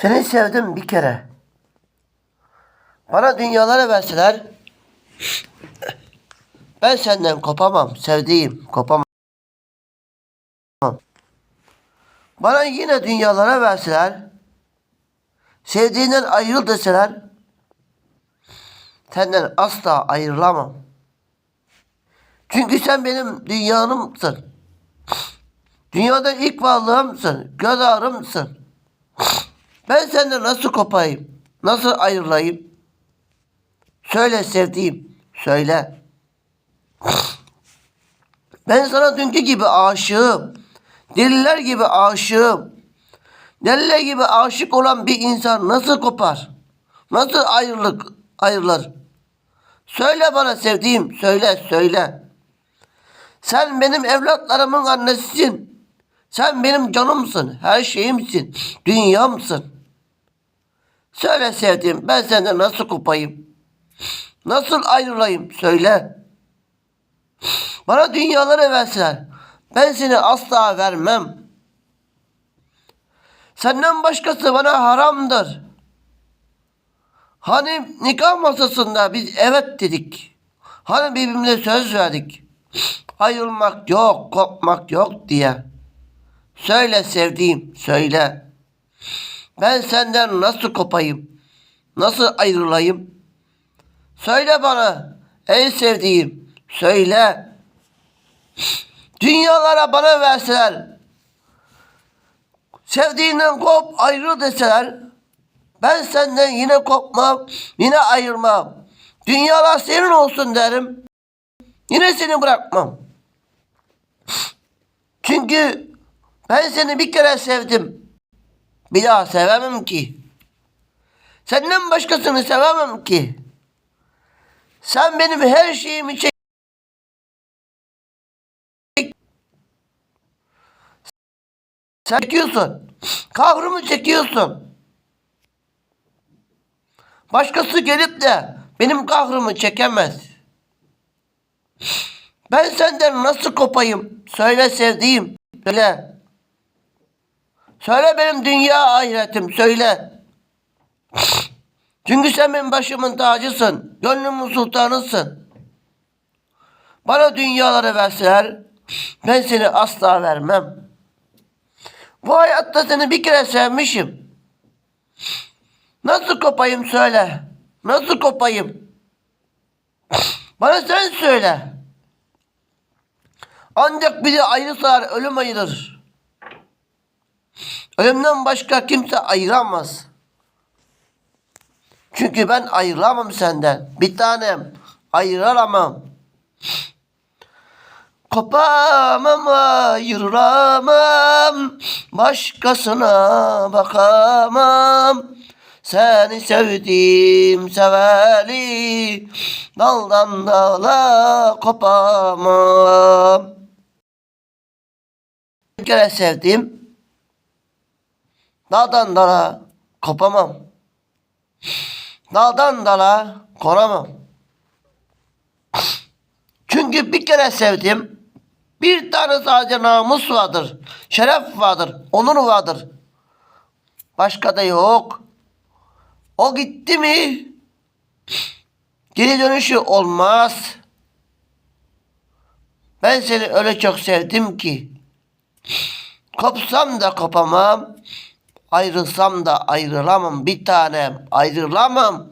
Seni sevdim bir kere. Bana dünyaları verseler ben senden kopamam sevdiğim kopamam. Bana yine dünyalara verseler sevdiğinden ayrıl deseler senden asla ayrılamam. Çünkü sen benim dünyanımsın. Dünyada ilk varlığımsın. Göz ağrımsın. Ben senden nasıl kopayım? Nasıl ayrılayım? Söyle sevdiğim. Söyle. Ben sana dünkü gibi aşığım. Deliler gibi aşığım. Deliler gibi aşık olan bir insan nasıl kopar? Nasıl ayrılık ayrılır? Söyle bana sevdiğim. Söyle söyle. Sen benim evlatlarımın annesisin. Sen benim canımsın, her şeyimsin, dünyamsın. Söyle sevdiğim, ben senden nasıl kopayım? Nasıl ayrılayım? Söyle. Bana dünyaları verseler, ben seni asla vermem. Senden başkası bana haramdır. Hani nikah masasında biz evet dedik. Hani birbirimize söz verdik. Ayrılmak yok, kopmak yok diye. Söyle sevdiğim, söyle. Ben senden nasıl kopayım? Nasıl ayrılayım? Söyle bana, ey sevdiğim, söyle. Dünyalara bana verseler, sevdiğinden kop ayrıl deseler, ben senden yine kopmam, yine ayrılmam. Dünyalar senin olsun derim. Yine seni bırakmam. Çünkü ben seni bir kere sevdim. Bir daha sevemem ki. Senden başkasını sevemem ki. Sen benim her şeyimi çek. Çekiyorsun. Kahrımı çekiyorsun. Başkası gelip de benim kahrımı çekemez. Ben senden nasıl kopayım? Söyle sevdiğim. Söyle. Söyle benim dünya ahiretim. Söyle. Çünkü sen benim başımın tacısın. Gönlümün sultanısın. Bana dünyaları verseler ben seni asla vermem. Bu hayatta seni bir kere sevmişim. Nasıl kopayım söyle. Nasıl kopayım? Bana sen söyle. Ancak bizi ayrı sar, ölüm ayırır. Ölümden başka kimse ayıramaz. Çünkü ben ayrılamam senden. Bir tanem ayıramam. Kopamam, ayıramam. Başkasına bakamam. Seni sevdim seveli. Daldan dala kopamam. Bir kere sevdim. Dağdan dala kopamam. Dağdan dala konamam. Çünkü bir kere sevdim. Bir tane sadece namus vardır. Şeref vardır. Onur vardır. Başka da yok. O gitti mi? Geri dönüşü olmaz. Ben seni öyle çok sevdim ki. Kopsam da kopamam. Ayrılsam da ayrılamam bir tanem. Ayrılamam.